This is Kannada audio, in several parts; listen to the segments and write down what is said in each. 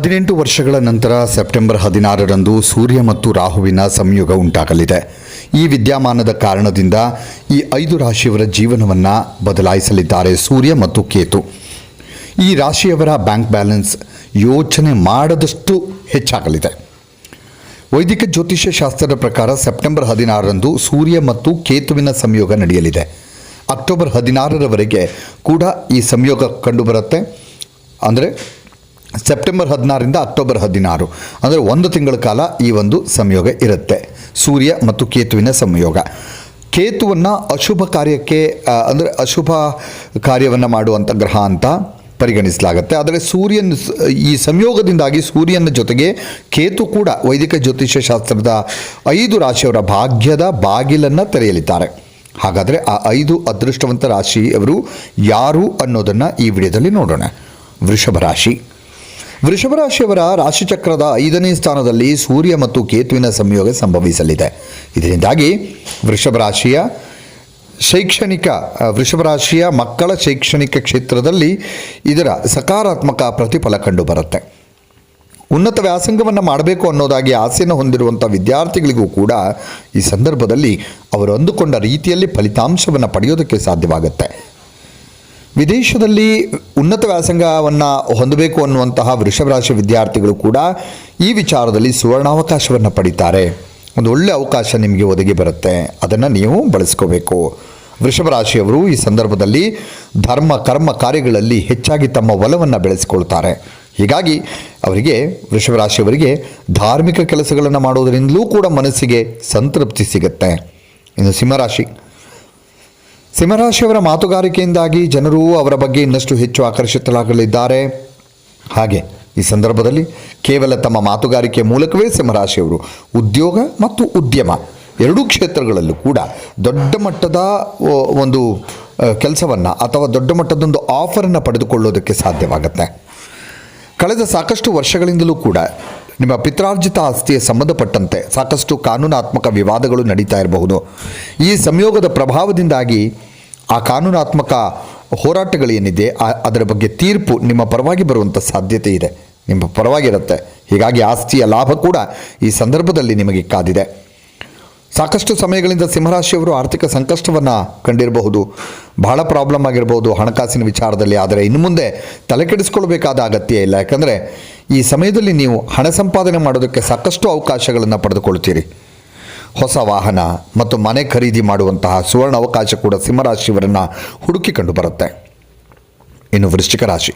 ಹದಿನೆಂಟು ವರ್ಷಗಳ ನಂತರ ಸೆಪ್ಟೆಂಬರ್ ಹದಿನಾರರಂದು ಸೂರ್ಯ ಮತ್ತು ರಾಹುವಿನ ಸಂಯೋಗ ಉಂಟಾಗಲಿದೆ. ಈ ವಿದ್ಯಮಾನದ ಕಾರಣದಿಂದ ಈ ಐದು ರಾಶಿಯವರ ಜೀವನವನ್ನು ಬದಲಾಯಿಸಲಿದ್ದಾರೆ ಸೂರ್ಯ ಮತ್ತು ಕೇತು. ಈ ರಾಶಿಯವರ ಬ್ಯಾಂಕ್ ಬ್ಯಾಲೆನ್ಸ್ ಯೋಚನೆ ಮಾಡದಷ್ಟು ಹೆಚ್ಚಾಗಲಿದೆ. ವೈದಿಕ ಜ್ಯೋತಿಷ್ಯ ಶಾಸ್ತ್ರದ ಪ್ರಕಾರ ಸೆಪ್ಟೆಂಬರ್ ಹದಿನಾರರಂದು ಸೂರ್ಯ ಮತ್ತು ಕೇತುವಿನ ಸಂಯೋಗ ನಡೆಯಲಿದೆ. ಅಕ್ಟೋಬರ್ ಹದಿನಾರರವರೆಗೆ ಕೂಡ ಈ ಸಂಯೋಗ ಕಂಡುಬರುತ್ತೆ. ಅಂದರೆ ಸೆಪ್ಟೆಂಬರ್ ಹದಿನಾರರಿಂದ ಅಕ್ಟೋಬರ್ ಹದಿನಾರು. ಅಂದರೆ ಒಂದು ತಿಂಗಳ ಕಾಲ ಈ ಒಂದು ಸಂಯೋಗ ಇರುತ್ತೆ. ಸೂರ್ಯ ಮತ್ತು ಕೇತುವಿನ ಸಂಯೋಗ. ಕೇತುವನ್ನು ಅಶುಭ ಕಾರ್ಯಕ್ಕೆ ಅಂದರೆ ಅಶುಭ ಕಾರ್ಯವನ್ನು ಮಾಡುವಂಥ ಗ್ರಹ ಅಂತ ಪರಿಗಣಿಸಲಾಗುತ್ತೆ. ಆದರೆ ಸೂರ್ಯನ ಈ ಸಂಯೋಗದಿಂದಾಗಿ ಸೂರ್ಯನ ಜೊತೆಗೆ ಕೇತು ಕೂಡ ವೈದಿಕ ಜ್ಯೋತಿಷ್ಯ ಶಾಸ್ತ್ರದ ಐದು ರಾಶಿಯವರ ಭಾಗ್ಯದ ಬಾಗಿಲನ್ನು ತೆರೆಯಲಿದ್ದಾರೆ. ಹಾಗಾದರೆ ಆ ಐದು ಅದೃಷ್ಟವಂತ ರಾಶಿಯವರು ಯಾರು ಅನ್ನೋದನ್ನು ಈ ವಿಡಿಯೋದಲ್ಲಿ ನೋಡೋಣ. ವೃಷಭ ರಾಶಿ. ವೃಷಭ ರಾಶಿಯವರ ರಾಶಿಚಕ್ರದ ಐದನೇ ಸ್ಥಾನದಲ್ಲಿ ಸೂರ್ಯ ಮತ್ತು ಕೇತುವಿನ ಸಂಯೋಗ ಸಂಭವಿಸಲಿದೆ. ಇದರಿಂದಾಗಿ ವೃಷಭ ರಾಶಿಯ ಶೈಕ್ಷಣಿಕ ವೃಷಭರಾಶಿಯ ವೃಷಭ ರಾಶಿಯ ಮಕ್ಕಳ ಶೈಕ್ಷಣಿಕ ಕ್ಷೇತ್ರದಲ್ಲಿ ಇದರ ಸಕಾರಾತ್ಮಕ ಪ್ರತಿಫಲ ಕಂಡುಬರುತ್ತೆ. ಉನ್ನತ ವ್ಯಾಸಂಗವನ್ನು ಮಾಡಬೇಕು ಅನ್ನೋದಾಗಿ ಆಸೆಯನ್ನು ಹೊಂದಿರುವಂಥ ವಿದ್ಯಾರ್ಥಿಗಳಿಗೂ ಕೂಡ ಈ ಸಂದರ್ಭದಲ್ಲಿ ಅವರು ಅಂದುಕೊಂಡ ರೀತಿಯಲ್ಲಿ ಫಲಿತಾಂಶವನ್ನು ಪಡೆಯೋದಕ್ಕೆ ಸಾಧ್ಯವಾಗುತ್ತೆ. ವಿದೇಶದಲ್ಲಿ ಉನ್ನತ ವ್ಯಾಸಂಗವನ್ನು ಹೊಂದಬೇಕು ಅನ್ನುವಂತಹ ವೃಷಭ ರಾಶಿ ವಿದ್ಯಾರ್ಥಿಗಳು ಕೂಡ ಈ ವಿಚಾರದಲ್ಲಿ ಸುವರ್ಣಾವಕಾಶವನ್ನು ಪಡಿತಾರೆ. ಒಂದು ಒಳ್ಳೆಯ ಅವಕಾಶ ನಿಮಗೆ ಒದಗಿ ಬರುತ್ತೆ. ಅದನ್ನು ನೀವು ಬಳಸ್ಕೋಬೇಕು. ವೃಷಭ ರಾಶಿಯವರು ಈ ಸಂದರ್ಭದಲ್ಲಿ ಧರ್ಮ, ಕರ್ಮ ಕಾರ್ಯಗಳಲ್ಲಿ ಹೆಚ್ಚಾಗಿ ತಮ್ಮ ಒಲವನ್ನು ಬೆಳೆಸಿಕೊಳ್ತಾರೆ. ಹೀಗಾಗಿ ಅವರಿಗೆ ವೃಷಭ ರಾಶಿಯವರಿಗೆ ಧಾರ್ಮಿಕ ಕೆಲಸಗಳನ್ನು ಮಾಡುವುದರಿಂದಲೂ ಕೂಡ ಮನಸ್ಸಿಗೆ ಸಂತೃಪ್ತಿ ಸಿಗುತ್ತೆ. ಇನ್ನು ಸಿಂಹರಾಶಿ ಸಿಂಹರಾಶಿಯವರ ಮಾತುಗಾರಿಕೆಯಿಂದಾಗಿ ಜನರು ಅವರ ಬಗ್ಗೆ ಇನ್ನಷ್ಟು ಹೆಚ್ಚು ಆಕರ್ಷಿತರಾಗಲಿದ್ದಾರೆ. ಹಾಗೆ ಈ ಸಂದರ್ಭದಲ್ಲಿ ಕೇವಲ ತಮ್ಮ ಮಾತುಗಾರಿಕೆ ಮೂಲಕವೇ ಸಿಂಹರಾಶಿಯವರು ಉದ್ಯೋಗ ಮತ್ತು ಉದ್ಯಮ ಎರಡೂ ಕ್ಷೇತ್ರಗಳಲ್ಲೂ ಕೂಡ ದೊಡ್ಡ ಮಟ್ಟದ ಒಂದು ಕೆಲಸವನ್ನು ಅಥವಾ ದೊಡ್ಡ ಮಟ್ಟದೊಂದು ಆಫರನ್ನು ಪಡೆದುಕೊಳ್ಳೋದಕ್ಕೆ ಸಾಧ್ಯವಾಗುತ್ತೆ. ಕಳೆದ ಸಾಕಷ್ಟು ವರ್ಷಗಳಿಂದಲೂ ಕೂಡ ನಿಮ್ಮ ಪಿತ್ರಾರ್ಜಿತ ಆಸ್ತಿಯ ಸಂಬಂಧಪಟ್ಟಂತೆ ಸಾಕಷ್ಟು ಕಾನೂನಾತ್ಮಕ ವಿವಾದಗಳು ನಡೀತಾ ಇರಬಹುದು. ಈ ಸಂಯೋಗದ ಪ್ರಭಾವದಿಂದಾಗಿ ಆ ಕಾನೂನಾತ್ಮಕ ಹೋರಾಟಗಳೇನಿದೆ ಏನಿದೆ ಅದರ ಬಗ್ಗೆ ತೀರ್ಪು ನಿಮ್ಮ ಪರವಾಗಿ ಬರುವಂಥ ಸಾಧ್ಯತೆ ಇದೆ. ನಿಮ್ಮ ಪರವಾಗಿರುತ್ತೆ ಹೀಗಾಗಿ ಆಸ್ತಿಯ ಲಾಭ ಕೂಡ ಈ ಸಂದರ್ಭದಲ್ಲಿ ನಿಮಗೆ ಕಾದಿದೆ. ಸಾಕಷ್ಟು ಸಮಯಗಳಿಂದ ಸಿಂಹರಾಶಿಯವರು ಆರ್ಥಿಕ ಸಂಕಷ್ಟವನ್ನು ಕಂಡಿರಬಹುದು. ಬಹಳ ಪ್ರಾಬ್ಲಮ್ ಆಗಿರಬಹುದು ಹಣಕಾಸಿನ ವಿಚಾರದಲ್ಲಿ, ಆದರೆ ಇನ್ನು ಮುಂದೆ ತಲೆ ಕೆಡಿಸ್ಕೊಳ್ಬೇಕಾದ ಅಗತ್ಯ ಇಲ್ಲ. ಯಾಕಂದರೆ ಈ ಸಮಯದಲ್ಲಿ ನೀವು ಹಣ ಸಂಪಾದನೆ ಮಾಡೋದಕ್ಕೆ ಸಾಕಷ್ಟು ಅವಕಾಶಗಳನ್ನು ಪಡೆದುಕೊಳ್ತೀರಿ ಹೊಸ ವಾಹನ ಮತ್ತು ಮನೆ ಖರೀದಿ ಮಾಡುವಂತಹ ಸುವರ್ಣ ಅವಕಾಶ ಕೂಡ ಸಿಂಹರಾಶಿಯವರನ್ನು ಹುಡುಕಿ ಕಂಡು ಬರುತ್ತೆ. ಇನ್ನು ವೃಶ್ಚಿಕ ರಾಶಿ.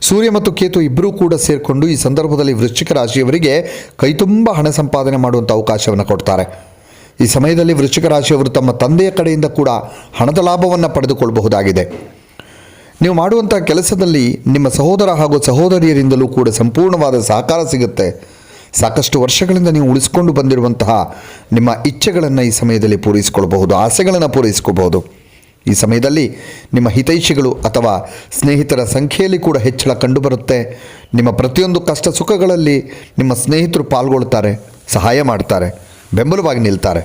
ಸೂರ್ಯ ಮತ್ತು ಕೇತು ಇಬ್ಬರೂ ಕೂಡ ಸೇರಿಕೊಂಡು ಈ ಸಂದರ್ಭದಲ್ಲಿ ವೃಶ್ಚಿಕ ರಾಶಿಯವರಿಗೆ ಕೈತುಂಬ ಹಣ ಸಂಪಾದನೆ ಮಾಡುವಂಥ ಅವಕಾಶವನ್ನು ಕೊಡ್ತಾರೆ. ಈ ಸಮಯದಲ್ಲಿ ವೃಶ್ಚಿಕ ರಾಶಿಯವರು ತಮ್ಮ ತಂದೆಯ ಕಡೆಯಿಂದ ಕೂಡ ಹಣದ ಲಾಭವನ್ನು ಪಡೆದುಕೊಳ್ಳಬಹುದಾಗಿದೆ ನೀವು ಮಾಡುವಂಥ ಕೆಲಸದಲ್ಲಿ ನಿಮ್ಮ ಸಹೋದರ ಹಾಗೂ ಸಹೋದರಿಯರಿಂದಲೂ ಕೂಡ ಸಂಪೂರ್ಣವಾದ ಸಹಕಾರ ಸಿಗುತ್ತೆ. ಸಾಕಷ್ಟು ವರ್ಷಗಳಿಂದ ನೀವು ಉಳಿಸ್ಕೊಂಡು ಬಂದಿರುವಂತಹ ನಿಮ್ಮ ಇಚ್ಛೆಗಳನ್ನು ಈ ಸಮಯದಲ್ಲಿ ಪೂರೈಸಿಕೊಳ್ಳಬಹುದು, ಆಸೆಗಳನ್ನು ಪೂರೈಸಿಕೊಳ್ಳಬಹುದು. ಈ ಸಮಯದಲ್ಲಿ ನಿಮ್ಮ ಹಿತೈಷಿಗಳು ಅಥವಾ ಸ್ನೇಹಿತರ ಸಂಖ್ಯೆಯಲ್ಲಿ ಕೂಡ ಹೆಚ್ಚಳ ಕಂಡುಬರುತ್ತೆ. ನಿಮ್ಮ ಪ್ರತಿಯೊಂದು ಕಷ್ಟ ಸುಖಗಳಲ್ಲಿ ನಿಮ್ಮ ಸ್ನೇಹಿತರು ಪಾಲ್ಗೊಳ್ತಾರೆ, ಸಹಾಯ ಮಾಡ್ತಾರೆ, ಬೆಂಬಲವಾಗಿ ನಿಲ್ತಾರೆ.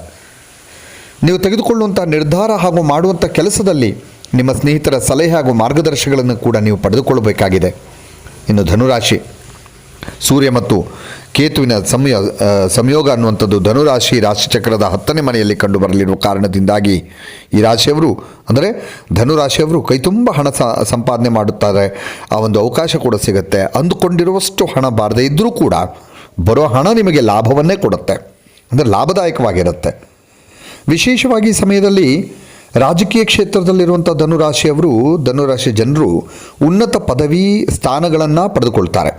ನೀವು ತೆಗೆದುಕೊಳ್ಳುವಂಥ ನಿರ್ಧಾರ ಹಾಗೂ ಮಾಡುವಂಥ ಕೆಲಸದಲ್ಲಿ ನಿಮ್ಮ ಸ್ನೇಹಿತರ ಸಲಹೆ ಹಾಗೂ ಮಾರ್ಗದರ್ಶನಗಳನ್ನು ಕೂಡ ನೀವು ಪಡೆದುಕೊಳ್ಳಬೇಕಾಗಿದೆ. ಇನ್ನು ಧನುರಾಶಿ, ಸೂರ್ಯ ಮತ್ತು ಕೇತುವಿನ ಸಂಯ ಸಂಯೋಗ ಅನ್ನುವಂಥದ್ದು ಧನುರಾಶಿ ರಾಶಿಚಕ್ರದ ಹತ್ತನೇ ಮನೆಯಲ್ಲಿ ಕಂಡು ಬರಲಿರುವ ಕಾರಣದಿಂದಾಗಿ ಈ ರಾಶಿಯವರು, ಅಂದರೆ ಧನುರಾಶಿಯವರು ಕೈತುಂಬ ಹಣ ಸ, ಸಂಪಾದನೆ ಮಾಡುತ್ತಾರೆ. ಆ ಒಂದು ಅವಕಾಶ ಕೂಡ ಸಿಗುತ್ತೆ. ಅಂದುಕೊಂಡಿರುವಷ್ಟು ಹಣ ಬಾರದೇ ಇದ್ದರೂ ಕೂಡ ಬರೋ ಹಣ ನಿಮಗೆ ಲಾಭವನ್ನೇ ಕೊಡುತ್ತೆ. ಅಂದರೆ ಲಾಭದಾಯಕವಾಗಿರುತ್ತೆ. ವಿಶೇಷವಾಗಿ ಸಮಯದಲ್ಲಿ ರಾಜಕೀಯ ಕ್ಷೇತ್ರದಲ್ಲಿರುವಂಥ ಧನುರಾಶಿಯವರು, ಧನುರಾಶಿ ಜನರು ಉನ್ನತ ಪದವಿ ಸ್ಥಾನಗಳನ್ನು ಪಡೆದುಕೊಳ್ತಾರೆ.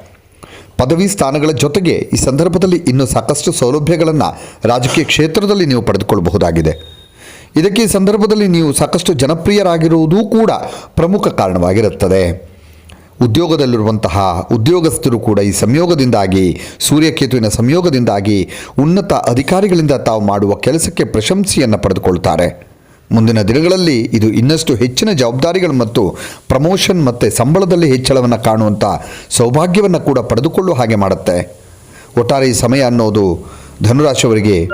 ಪದವಿ ಸ್ಥಾನಗಳ ಜೊತೆಗೆ ಈ ಸಂದರ್ಭದಲ್ಲಿ ಇನ್ನೂ ಸಾಕಷ್ಟು ಸೌಲಭ್ಯಗಳನ್ನು ರಾಜಕೀಯ ಕ್ಷೇತ್ರದಲ್ಲಿ ನೀವು ಪಡೆದುಕೊಳ್ಳಬಹುದಾಗಿದೆ. ಇದಕ್ಕೆ ಈ ಸಂದರ್ಭದಲ್ಲಿ ನೀವು ಸಾಕಷ್ಟು ಜನಪ್ರಿಯರಾಗಿರುವುದೂ ಕೂಡ ಪ್ರಮುಖ ಕಾರಣವಾಗಿರುತ್ತದೆ. ಉದ್ಯೋಗದಲ್ಲಿರುವಂತಹ ಉದ್ಯೋಗಸ್ಥರು ಕೂಡ ಈ ಸಂಯೋಗದಿಂದಾಗಿ, ಸೂರ್ಯಕೇತುವಿನ ಸಂಯೋಗದಿಂದಾಗಿ ಉನ್ನತ ಅಧಿಕಾರಿಗಳಿಂದ ತಾವು ಮಾಡುವ ಕೆಲಸಕ್ಕೆ ಪ್ರಶಂಸೆಯನ್ನು ಪಡೆದುಕೊಳ್ತಾರೆ. ಮುಂದಿನ ದಿನಗಳಲ್ಲಿ ಇದು ಇನ್ನಷ್ಟು ಹೆಚ್ಚಿನ ಜವಾಬ್ದಾರಿಗಳು ಮತ್ತು ಪ್ರಮೋಷನ್ ಮತ್ತು ಸಂಬಳದಲ್ಲಿ ಹೆಚ್ಚಳವನ್ನು ಕಾಣುವಂಥ ಸೌಭಾಗ್ಯವನ್ನು ಕೂಡ ಪಡೆದುಕೊಳ್ಳುವ ಹಾಗೆ ಮಾಡುತ್ತೆ. ಒಟ್ಟಾರೆ ಈ ಸಮಯ ಅನ್ನೋದು ಧನುರಾಶಿಯವರಿಗೆ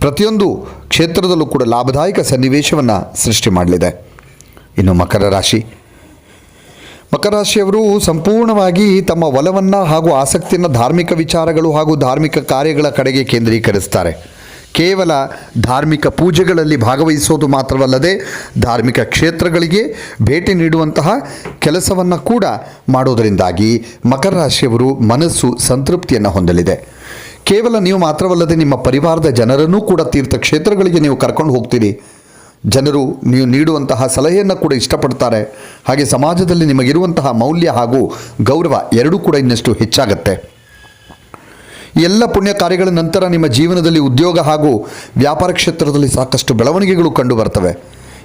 ಪ್ರತಿಯೊಂದು ಕ್ಷೇತ್ರದಲ್ಲೂ ಕೂಡ ಲಾಭದಾಯಕ ಸನ್ನಿವೇಶವನ್ನು ಸೃಷ್ಟಿ ಮಾಡಲಿದೆ. ಇನ್ನು ಮಕರ ರಾಶಿ. ಮಕರ ರಾಶಿಯವರು ಸಂಪೂರ್ಣವಾಗಿ ತಮ್ಮ ಒಲವನ್ನು ಹಾಗೂ ಆಸಕ್ತಿಯನ್ನು ಧಾರ್ಮಿಕ ವಿಚಾರಗಳು ಹಾಗೂ ಧಾರ್ಮಿಕ ಕಾರ್ಯಗಳ ಕಡೆಗೆ ಕೇಂದ್ರೀಕರಿಸ್ತಾರೆ. ಕೇವಲ ಧಾರ್ಮಿಕ ಪೂಜೆಗಳಲ್ಲಿ ಭಾಗವಹಿಸೋದು ಮಾತ್ರವಲ್ಲದೆ ಧಾರ್ಮಿಕ ಕ್ಷೇತ್ರಗಳಿಗೆ ಭೇಟಿ ನೀಡುವಂತಹ ಕೆಲಸವನ್ನು ಕೂಡ ಮಾಡೋದರಿಂದಾಗಿ ಮಕರ ರಾಶಿಯವರು ಮನಸ್ಸು ಸಂತೃಪ್ತಿಯನ್ನು ಹೊಂದಲಿದೆ. ಕೇವಲ ನೀವು ಮಾತ್ರವಲ್ಲದೆ ನಿಮ್ಮ ಪರಿವಾರದ ಜನರನ್ನೂ ಕೂಡ ತೀರ್ಥಕ್ಷೇತ್ರಗಳಿಗೆ ನೀವು ಕರ್ಕೊಂಡು ಹೋಗ್ತೀರಿ. ಜನರು ನೀವು ನೀಡುವಂತಹ ಸಲಹೆಯನ್ನು ಕೂಡ ಇಷ್ಟಪಡ್ತಾರೆ. ಹಾಗೆ ಸಮಾಜದಲ್ಲಿ ನಿಮಗಿರುವಂತಹ ಮೌಲ್ಯ ಹಾಗೂ ಗೌರವ ಎರಡೂ ಕೂಡ ಇನ್ನಷ್ಟು ಹೆಚ್ಚಾಗತ್ತೆ. ಎಲ್ಲ ಪುಣ್ಯ ಕಾರ್ಯಗಳ ನಂತರ ನಿಮ್ಮ ಜೀವನದಲ್ಲಿ ಉದ್ಯೋಗ ಹಾಗೂ ವ್ಯಾಪಾರ ಕ್ಷೇತ್ರದಲ್ಲಿ ಸಾಕಷ್ಟು ಬೆಳವಣಿಗೆಗಳು ಕಂಡು ಬರ್ತವೆ.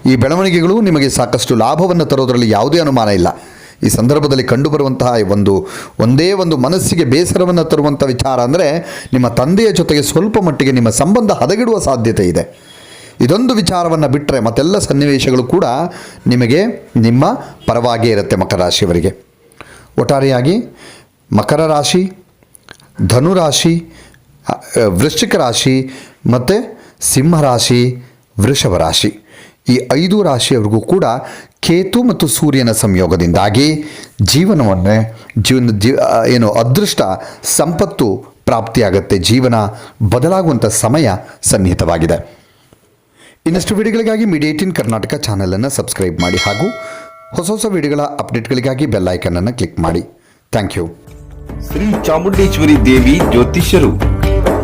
ಈ ಬೆಳವಣಿಗೆಗಳು ನಿಮಗೆ ಸಾಕಷ್ಟು ಲಾಭವನ್ನು ತರೋದರಲ್ಲಿ ಯಾವುದೇ ಅನುಮಾನ ಇಲ್ಲ. ಈ ಸಂದರ್ಭದಲ್ಲಿ ಕಂಡುಬರುವಂತಹ ಒಂದು, ಒಂದೇ ಒಂದು ಮನಸ್ಸಿಗೆ ಬೇಸರವನ್ನು ತರುವಂಥ ವಿಚಾರ ಅಂದರೆ ನಿಮ್ಮ ತಂದೆಯ ಜೊತೆಗೆ ಸ್ವಲ್ಪ ಮಟ್ಟಿಗೆ ನಿಮ್ಮ ಸಂಬಂಧ ಹದಗಿಡುವ ಸಾಧ್ಯತೆ ಇದೆ. ಇದೊಂದು ವಿಚಾರವನ್ನು ಬಿಟ್ಟರೆ ಮತ್ತೆಲ್ಲ ಸನ್ನಿವೇಶಗಳು ಕೂಡ ನಿಮಗೆ ನಿಮ್ಮ ಪರವಾಗಿಯೇ ಇರುತ್ತೆ ಮಕರ ರಾಶಿಯವರಿಗೆ. ಒಟ್ಟಾರೆಯಾಗಿ ಮಕರ ರಾಶಿ ಧನುರಾಶಿ ವೃಶ್ಚಿಕ ರಾಶಿ ಮತ್ತು ಸಿಂಹರಾಶಿ ವೃಷಭ ರಾಶಿ. ಈ ಐದು ರಾಶಿಯವರಿಗೂ ಕೂಡ ಕೇತು ಮತ್ತು ಸೂರ್ಯನ ಸಂಯೋಗದಿಂದಾಗಿ ಜೀವನವನ್ನೇ, ಜೀವನ ಜೀ ಏನು ಅದೃಷ್ಟ, ಸಂಪತ್ತು ಪ್ರಾಪ್ತಿಯಾಗುತ್ತೆ. ಜೀವನ ಬದಲಾಗುವಂಥ ಸಮಯ ಸನ್ನಿಹಿತವಾಗಿದೆ. ಇನ್ನಷ್ಟು ವಿಡಿಯೋಗಳಿಗಾಗಿ ಮೀಡಿಯೇಟಿನ್ ಕರ್ನಾಟಕ ಚಾನಲನ್ನು ಸಬ್ಸ್ಕ್ರೈಬ್ ಮಾಡಿ ಹಾಗೂ ಹೊಸ ಹೊಸ ವಿಡಿಯೋಗಳ ಅಪ್ಡೇಟ್ಗಳಿಗಾಗಿ ಬೆಲ್ ಐಕನನ್ನು ಕ್ಲಿಕ್ ಮಾಡಿ. Thank you. ಶ್ರೀ ಚಾಮುಂಡೇಶ್ವರಿ ದೇವಿ ಜ್ಯೋತಿಷ್ಯರು ಬದುಕಿಗೆ